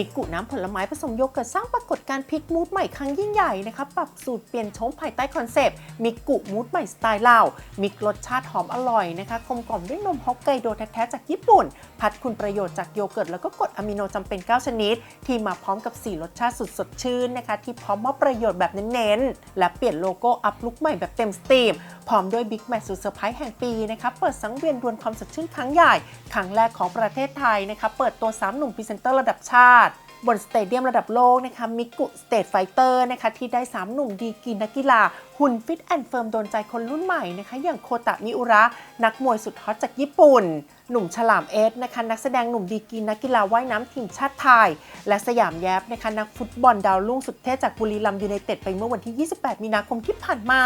มิกุน้ำผลไม้ผสมโยเกิร์ตสร้างปรากฏการณ์พลิกมูดใหม่ครั้งยิ่งใหญ่นะคะปรับสูตรเปลี่ยนโฉมภายใต้คอนเซปต์มิกุมูดใหม่สไตล์ลาวมิกรสชาติหอมอร่อยนะคะกลมกล่อมด้วยนมฮอกไกโดแท้ๆจากญี่ปุ่น พัดคุณประโยชน์จากโยเกิร์ตแล้วก็กรดอะมิโนจำเป็น 9 ชนิด ที่มาพร้อมกับ 4 รสชาติสุดสดชื่นนะคะที่พร้อมมอบประโยชน์แบบเน้นๆและเปลี่ยนโลโก้อัพลุคใหม่แบบเต็มสตรีมพร้อมด้วยบิ๊กแมตช์สุดเซอร์ไพรส์แห่งปีนะคะเปิดสังเวียนดวลความสดชื่นครั้งใหญ่ครั้งแรกของประเทศไทยนะคะเปิดตัว3หนุ่มพรีเซนเตอร์ระดับชาติบนสเตเดียมระดับโลกนะคะมิกุสเตทไฟเตอร์นะคะที่ได้ 3 หนุ่มดีกรีนักกีฬา หุ่นฟิตแอนด์เฟิร์มโดนใจคนรุ่นใหม่นะคะอย่างโคตะมิอุระ นักมวยสุดฮอตจากญี่ปุ่น หนุ่มฉลามเอสนะคะนักแสดงหนุ่มดีกรีนักกีฬาว่ายน้ำทีมชาติไทย และสยามแยบนะคะนักฟุตบอลดาวรุ่งสุดเท่จากบุรีรัมย์ยูไนเต็ดไปเมื่อวันที่ 28 มีนาคมที่ผ่านมา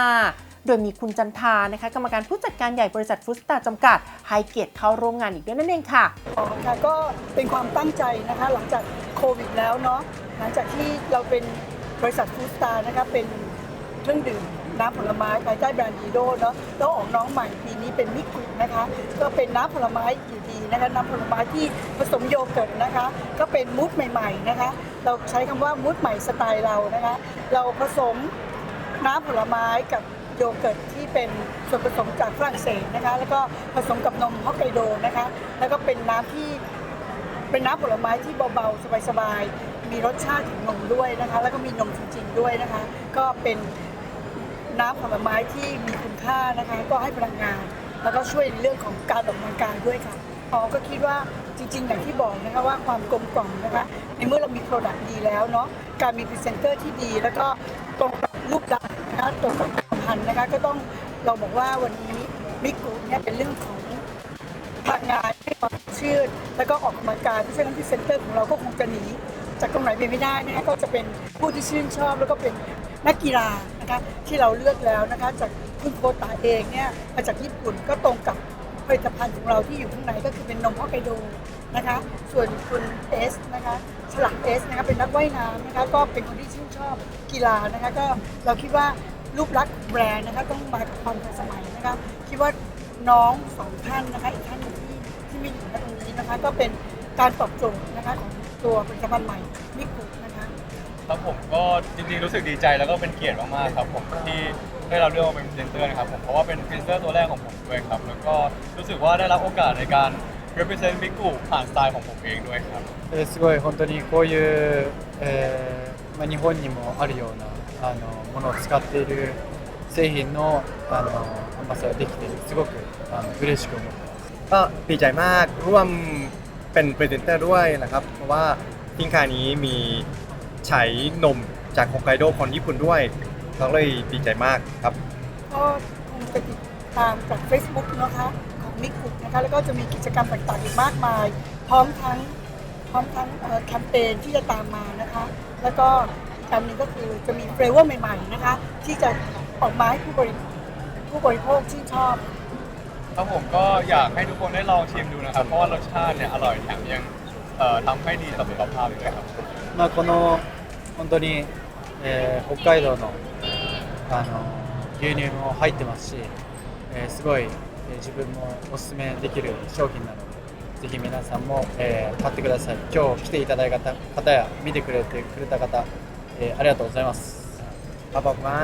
โดยมีคุณจันทานะคะกรรมการผู้จัดการใหญ่บริษัทฟุตสตาจำกัดให้เกียรติเข้าร่วมงานอีกด้วยนั่นเองค่ะค่ะก็เป็นความตั้งใจนะคะหลังจากโควิดแล้วเนาะหลังจากที่เราเป็นบริษัทฟู้ดสตาร์นะคะเป็นเครื่องดื่มน้ำผลไม้ภายใต้แบรนด์ดีโดเนาะแล้วออกน้องใหม่ปีนี้เป็นมิกุนะคะ ก็เป็นน้ำผลไม้อยู่ดีนะคะน้ำผลไม้ที่ผสมโยเกิร์ตนะคะ ก็เป็นมูดใหม่ๆนะคะ เราใช้คำว่ามูดใหม่สไตล์เรานะคะ เราผสมน้ำผลไม้กับ โยเกิร์ตที่เป็นส่วนผสมจากฝรั่งเศสนะคะ แล้วก็ผสมกับนมฮอกไกโดนะคะ แล้วก็เป็นน้ำที่เป็นน้ำผลไม้ที่เบาๆสบายๆมีรสชาติของนมด้วยนะคะ แล้วก็มีนมจริงๆด้วยนะคะ ก็เป็นน้ำผลไม้ที่มีคุณค่านะคะ ก็ให้พลังงาน แล้วก็ช่วยในเรื่องของการออกกำลังกายด้วยค่ะอ๋อก็คิดว่าจริงๆอย่างที่บอกนะคะว่าความกลมกล่อมนะคะในเมื่อเรามีโปรดักต์ดีแล้วเนาะการมีพรีเซนเตอร์ที่ดี แล้วก็ตรงกับรูปลักษณ์นะคะตรงกับ ความพันนะคะก็ต้องเราบอกว่าวันนี้มิกูเนี่ยเป็นเรื่องของพลังงานให้ความชื่นแล้วก็ออกกำลังกายเพราะฉะนั้นพรีเซนเตอร์ของเราก็คงจะหนีจากตรงไหนไปไม่ได้นะคะก็จะเป็นผู้ที่ชื่นชอบ แล้วก็เป็นนักกีฬานะคะที่เราเลือกแล้วนะคะจากคุณโคตาเองเนี่ยมาจากญี่ปุ่นก็ตรงกับผลิตภัณฑ์ของเราที่อยู่ข้างในก็คือเป็นนมฮอกไกโดนะคะ ส่วนคุณเอสนะคะฉลามเอสนะคะเป็นนักว่ายน้ำนะคะก็เป็นคนที่ชื่นชอบกีฬานะคะก็เราคิดว่า รูปลักษณ์ของแบรนด์นะคะต้องมากับความทันสมัยนะคะคิดว่าน้องสองท่านนะคะอีกท่านหนึ่งที่ที่ไม่อยู่ณตรงนี้นะคะ ก็เป็นการตอบโจทย์นะคะของตัวผลิตภัณฑ์ใหม่มิกุนะคะ ครับผมก็จริงๆรู้สึกดีใจแล้วก็เป็นเกียรติมากๆครับผมที่ได้รับเลือกมาเป็นพรีเซนเตอร์นะครับผมเพราะว่าเป็นพรีเซนเตอร์ตัวแรกของผมด้วยครับแล้วก็รู้สึกว่าได้รับโอกาสในการ represent มิกุผ่านสไตล์ของผมเองด้วยครับ えーすごい本当にこういう、えーまあ、日本にもあるような あのものを使っている製品のあのアンバサダーできてすごくあの嬉しく思ってます。 ก็ดีใจมากร่วมเป็นพรีเซนเตอร์ด้วยนะครับ เพราะว่าสินค้านี้มีใช้นมจากฮอกไกโดคนญี่ปุ่นด้วยก็เลยดีใจมากครับ ก็คงจะติดตามจาก Facebook นะคะของมิกุนะคะแล้วก็จะมีกิจกรรมต่างๆอีกมากมาย พร้อมทั้งพร้อมทั้งเอ่อแคมเปญที่จะตามมานะคะ แล้วก็ อีกอันหนึ่งก็คือจะมีเฟรเวอร์ใหม่ๆนะคะ ที่จะออกมาให้ผู้บริผู้บริโภคชื่นชอบ ครับผมก็อยากให้ทุกคนได้ลองชิมดูนะครับ เพราะว่ารสชาติเนี่ยอร่อยแถมยังเอ่อทำให้ดีต่อสุขภาพอีกด้วยครับ まあ、この本当に、えー北海道のあの牛乳も入ってますし、えーすごい、えー自分もおすすめできる商品なのでぜひ皆さんも、えー買ってください今日来ていただいた方や見てくれてくれた方、 えーありがとうございます เขาบอกว่า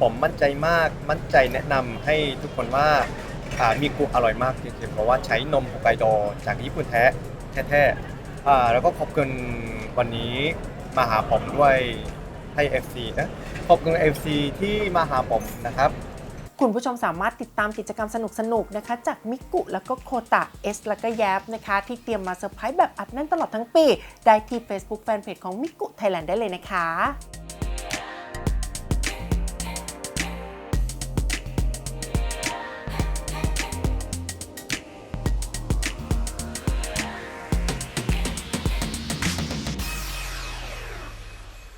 ผมมั่นใจมากมั่นใจแนะนำให้ทุกคนว่าอ่ามีกุอร่อยมากจริงๆเพราะว่าใช้นมฮอกไกโดจากญี่ปุ่นแท้แท้ๆอ่าแล้วก็ขอบคุณวันนี้มาหาผมด้วยให้ FC นะขอบคุณ FC ที่มาหาผมนะครับ คุณผู้ชมสามารถติดตามกิจกรรมสนุกๆนะคะ จากมิกุแล้วก็โคตะเอสแล้วก็แยบนะคะ ที่เตรียมมาเซอร์ไพรส์แบบอัดแน่นตลอดทั้งปี ได้ที่ Facebook Fanpage ของมิกุไทยแลนด์ได้เลยนะคะ